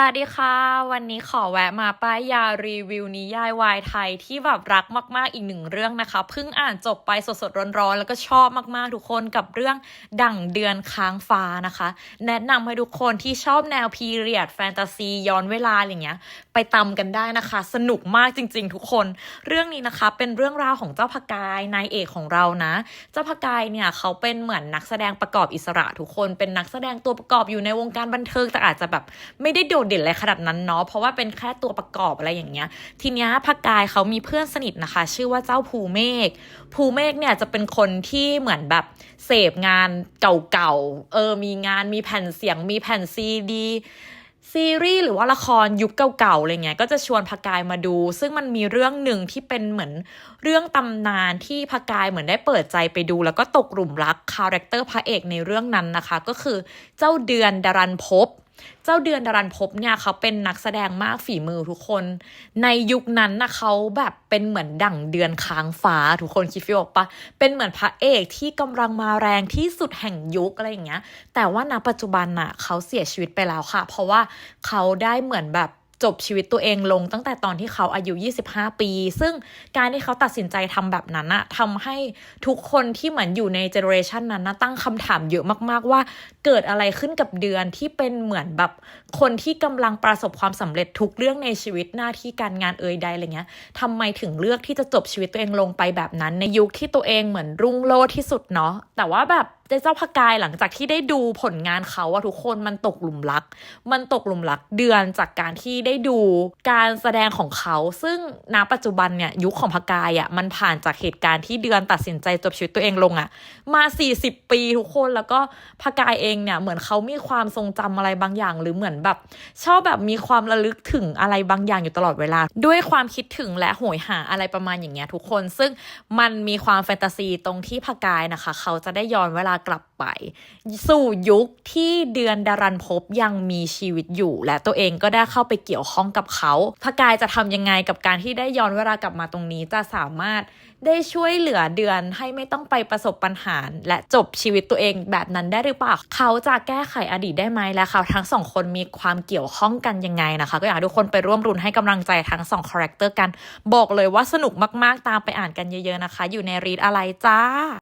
สวัสดีค่ะ วันนี้ขอแวะมาป้ายยารีวิวนิยายวายไทยที่แบบรักมากๆอีกหนึ่งเรื่องนะคะเพิ่งอ่านจบไปสดๆร้อนๆแล้วก็ชอบมากๆทุกคนกับเรื่องดั่งเดือนค้างฟ้านะคะ แนะนำให้ทุกคนที่ชอบแนวพีเรียดแฟนตาซีย้อนเวลาอย่างเงี้ย ไปตำกันได้นะคะ สนุกมากจริง ๆ ทุกคน เรื่องนี้นะคะเป็นเรื่องราวของเจ้าพกายนายเอกของเรานะ เจ้าพกายเนี่ยเขาเป็นเหมือนนักแสดงประกอบอิสระทุกคนเป็นนักแสดงตัวประกอบอยู่ในวงการบันเทิงแต่อาจจะแบบไม่ได้โดดเด่นอะไรขนาดนั้นเนาะเพราะว่าเป็นแค่ตัวประกอบอะไรอย่างเงี้ย ทีเนี้ยพกายเขามีเพื่อนสนิทนะคะ ชื่อว่าเจ้าภูเมฆภูเมฆเนี่ยจะเป็นคนที่เหมือนแบบเสพงานเก่าๆเออมีงานมีแผ่นเสียงมีแผ่นซีดีซีรีส์หรือว่าละครยุคเก่าๆอะไรเงี้ยก็จะชวนพกายมาดู ซึ่งมันมีเรื่องหนึ่งที่เป็นเหมือนเรื่องตำนานที่พกายเหมือนได้เปิดใจไปดู แล้วก็ตกหลุมรักคาแรคเตอร์พระเอกในเรื่องนั้นนะคะ ก็คือเจ้าเดือนดารันภพ เจ้าเดือนดารันพบเนี่ยเขาเป็นนักแสดงมากฝีมือทุกคน ในยุคนั้นนะเขาแบบเป็นเหมือนดั่งเดือนค้างฟ้าทุกคนคิดฟิออกปะเป็นเหมือนพระเอกที่กำลังมาแรงที่สุดแห่งยุคอะไรอย่างเงี้ย แต่ว่าณปัจจุบันน่ะเขาเสียชีวิตไปแล้วค่ะ เพราะว่าเขาได้เหมือนแบบ จบชีวิตตัวเองลงตั้งแต่ตอนที่เขาอายุ 25 ปี ซึ่งการที่เขาตัดสินใจทำแบบนั้นอะทำให้ทุกคนที่เหมือนอยู่ในเจเนอเรชันนั้นนะตั้งคำถามเยอะมาก ๆ ว่าเกิดอะไรขึ้นกับเดือนที่เป็นเหมือนแบบคนที่กำลังประสบความสำเร็จทุกเรื่องในชีวิตหน้าที่การงานเอ่ยใดอะไรเงี้ยทำไมถึงเลือกที่จะจบชีวิตตัวเองลงไปแบบนั้น ในยุคที่ตัวเองเหมือนรุ่งโรจน์ที่สุดเนาะแต่ว่าแบบ เจ้าพกายหลังจากที่ได้ดูผลงานเขาอะทุกคนมันตกหลุมรัก มันตกหลุมรักเดือนจากการที่ได้ดูการแสดงของเขา ซึ่งณปัจจุบันเนี่ยยุคของพกายอะมันผ่านจากเหตุการณ์ที่เดือนตัดสินใจจบชีวิตตัวเองลงอะมา 40 ปีทุกคนแล้วก็พกายเองเนี่ยเหมือนเขามีความทรงจำอะไรบางอย่าง หรือเหมือนแบบ ชอบแบบมีความระลึกถึงอะไรบางอย่างอยู่ตลอดเวลา ด้วยความคิดถึงและโหยหาอะไรประมาณอย่างเงี้ยทุกคน ซึ่งมันมีความแฟนตาซีตรงที่พกายนะคะ เขาจะได้ย้อนเวลากลับไป สู่ยุคที่เดือนดารันภพยังมีชีวิตอยู่ และตัวเองก็ได้เข้าไปเกี่ยวข้องกับเขาพกายจะทำยังไงกับการที่ได้ย้อนเวลากลับมาตรงนี้จะสามารถได้ช่วยเหลือเดือนให้ไม่ต้องไปประสบปัญหา และจบชีวิตตัวเองแบบนั้นได้หรือเปล่า เขาจะแก้ไขอดีตได้ไหมและเขาทั้งสองคนมีความเกี่ยวข้องกันยังไงนะคะ ก็อยากให้ทุกคนไปร่วมรุนให้กำลังใจทั้งสองคาแรคเตอร์กัน บอกเลยว่าสนุกมากๆตามไปอ่านกันเยอะๆนะคะ อยู่ในรีดอะไรจ้า